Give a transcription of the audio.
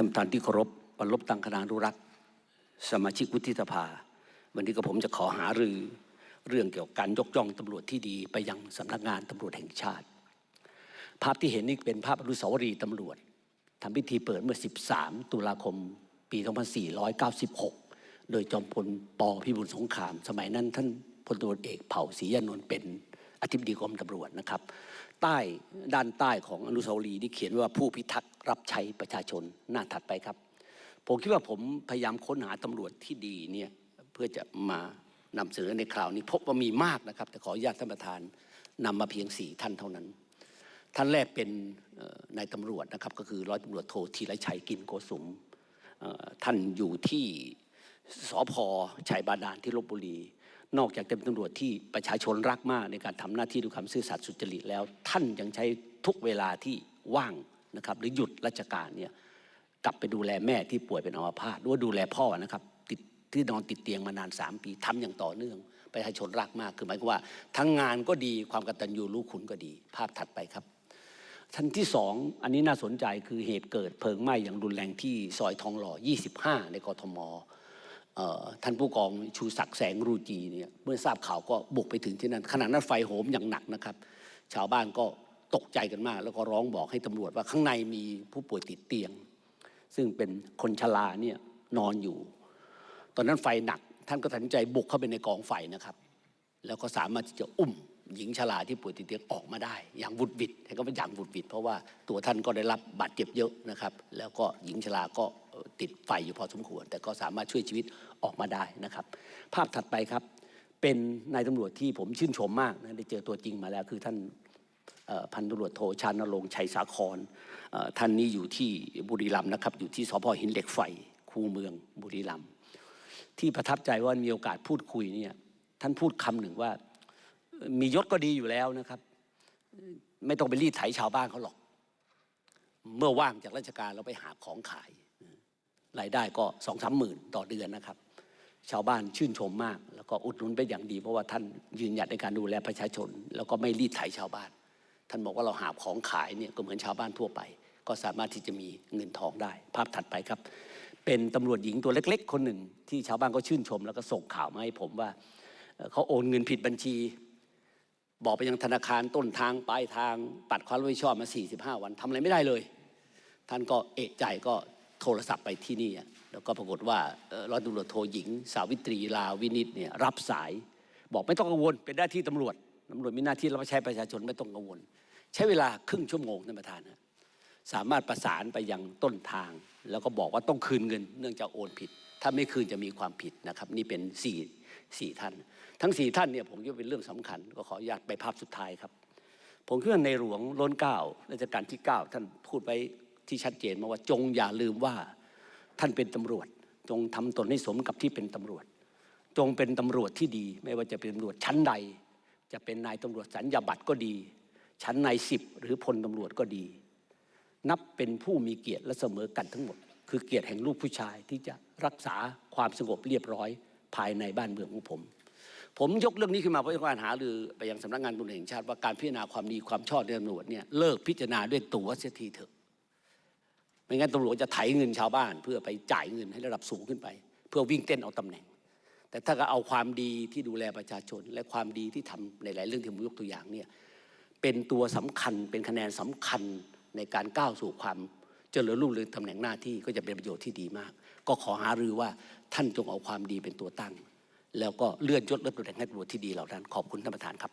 ท่านประธานที่เคารพบรรลบตังคณานุรักษ์ สมาชิกวุฒิสภา วันนี้ก็ผมจะขอหารือเรื่องเกี่ยวกับการยกย่องตำรวจที่ดีไปยังสำนักงานตำรวจแห่งชาติ ภาพที่เห็นนี่เป็นภาพอนุสาวรีย์ตำรวจทำพิธีเปิดเมื่อ 13 ตุลาคม ปี 2496 โดยจอมพลปพิบูลสงคราม สมัยนั้นท่านพลตรวจเอกเผ่าศรียานนท์เป็น อธิบดีกรมตำรวจนะครับ ใต้ด้านใต้ของอนุสาวรีย์นี่เขียนว่าผู้พิทักษ์รับใช้ประชาชนหน้าถัดไปครับ ผมคิดว่าผมพยายามค้นหาตำรวจที่ดีเนี่ยเพื่อจะมานำเสนอในคราวนี้พบว่ามีมากนะครับ แต่ขออนุญาตท่านประธานนำมาเพียงสี่ท่านเท่านั้น ท่านแรกเป็นนายตำรวจนะครับ ก็คือร้อยตำรวจโทธีรชัยกินโกสุมท่านอยู่ที่สพชัยบาดาลที่ลบบุรี นอกจากจะเป็นตำรวจที่ประชาชนรักมากในการทำหน้าที่ด้วยความซื่อสัตย์สุจริตแล้ว ท่านยังใช้ทุกเวลาที่ว่างนะครับ หรือหยุดราชการเนี่ยกลับไปดูแลแม่ที่ป่วยเป็นอัมพาตหรือว่าดูแลพ่อนะครับติดที่นอนติดเตียงมานาน 3 ปีทำอย่างต่อเนื่องประชาชนรักมากคือหมายความว่า ทั้งงานก็ดีความกตัญญูรู้คุณก็ดี ภาพถัดไปครับท่านที่สองอันนี้น่าสนใจคือเหตุเกิดเพลิงไหม้อย่างรุนแรงที่ซอยทองหล่อ 25 ในกทม ท่านผู้กองชูศักดิ์แสงรูจีเนี่ยเมื่อทราบข่าวก็บุกไปถึงที่นั่นขณะนั้นไฟโหมอย่างหนักนะครับ ชาวบ้านก็ตกใจกันมาก แล้วก็ร้องบอกให้ตำรวจว่าข้างในมีผู้ป่วยติดเตียง ซึ่งเป็นคนชราเนี่ยนอนอยู่ ตอนนั้นไฟหนัก ท่านก็ตัดสินใจบุกเข้าไปในกองไฟนะครับ แล้วก็สามารถที่จะอุ้มหญิงชราที่ป่วยติดเตียงออกมาได้ อย่างบุดวิดเห็นก็เป็นอย่างบุดวิดเพราะว่าตัวท่านก็ได้รับบาดเจ็บเยอะนะครับ แล้วก็หญิงชราก็ ติดไฟอยู่พอสมควร แต่ก็สามารถช่วยชีวิตออกมาได้นะครับ ภาพถัดไปครับเป็นนายตำรวจที่ผมชื่นชมมากนะได้เจอตัวจริงมาแล้วคือท่านพันตำรวจโทชานรงค์ชัยสาครเอ่อท่านนี้อยู่ที่บุรีรัมย์นะครับ อยู่ที่สพหินเหล็กไฟคูเมืองบุรีรัมย์ที่ประทับใจว่ามีโอกาสพูดคุยเนี่ยท่านพูดคำหนึ่งว่า มียศก็ดีอยู่แล้วนะครับ ไม่ต้องไปรีดไถชาวบ้านเขาหรอก เมื่อว่างจากราชการเราไปหาของขาย รายได้ก็สองสามหมื่นต่อเดือนนะครับ ชาวบ้านชื่นชมมาก แล้วก็อุดหนุนเป็นอย่างดี เพราะว่าท่านยืนหยัดในการดูแลประชาชน แล้วก็ไม่รีดไถชาวบ้าน ท่านบอกว่าเราหาของขายเนี่ยก็เหมือนชาวบ้านทั่วไป ก็สามารถที่จะมีเงินทองได้ ภาพถัดไปครับ เป็นตำรวจหญิงตัวเล็ก ๆ คนหนึ่ง ที่ชาวบ้านก็ชื่นชม แล้วก็ส่งข่าวมาให้ผมว่าเอ่อเขาโอนเงินผิดบัญชี บอกไปยังธนาคารต้นทางปลายทางปัดความรับผิดชอบมา 45 วันทำอะไรไม่ได้เลย ท่านก็เอะใจก็ โทรศัพท์ไปที่นี่แล้วก็ปรากฏว่าเอ่อร้อยตำรวจโทหญิง สาวิตรีลาวินิตเนี่ยรับสาย บอกไม่ต้องกังวลเป็นหน้าที่ตำรวจตำรวจมีหน้าที่รับใช้ประชาชนไม่ต้องกังวล ใช้เวลาครึ่งชั่วโมงท่านประธานสามารถประสานไปยังต้นทาง แล้วก็บอกว่าต้องคืนเงิน เนื่องจากโอนผิด ถ้าไม่คืนจะมีความผิดนะครับ นี่เป็นสี่สี่ท่าน ทั้งสี่ท่านเนี่ยผมคิดว่าเป็นเรื่องสำคัญ ก็ขออนุญาตไปภาพสุดท้ายครับ ผมคิดว่าในหลวงล้นเกล้ารัชกาลที่ 9 ท่านพูดไว้ ที่ชัดเจนมาว่าจงอย่าลืมว่าท่านเป็นตำรวจ จงทำตนให้สมกับที่เป็นตำรวจ จงเป็นตำรวจที่ดี ไม่ว่าจะเป็นตำรวจชั้นใด จะเป็นนายตำรวจสัญญาบัตรก็ดี ชั้นนายสิบหรือพลตำรวจก็ดี นับเป็นผู้มีเกียรติและเสมอกันทั้งหมด คือเกียรติแห่งลูกผู้ชายที่จะรักษาความสงบเรียบร้อยภายในบ้านเมืองของผมผมยกเรื่องนี้ขึ้นมาเพราะการหารือไปยังสำนักงานตำรวจแห่งชาติว่าการพิจารณาความดีความชอบในตำรวจเนี่ยเลิกพิจารณาด้วยตัวเสียทีเถอะ ไม่งั้นตำรวจจะไถเงินชาวบ้าน เพื่อไปจ่ายเงินให้ระดับสูงขึ้นไป เพื่อวิ่งเต้นเอาตำแหน่ง แต่ถ้าก็เอาความดีที่ดูแลประชาชน และความดีที่ทำในหลายเรื่องที่ผมยกตัวอย่างเนี่ยเป็นตัวสำคัญเป็นคะแนนสำคัญในการก้าวสู่ความเจริญรุ่งเรืองตำแหน่งหน้าที่ก็จะเป็นประโยชน์ที่ดีมาก ก็ขอหารือว่าท่านจงเอาความดีเป็นตัวตั้ง แล้วก็เลื่อนยศเลื่อนตำแหน่งให้ตำรวจที่ดีเหล่านั้น ขอบคุณท่านประธานครับ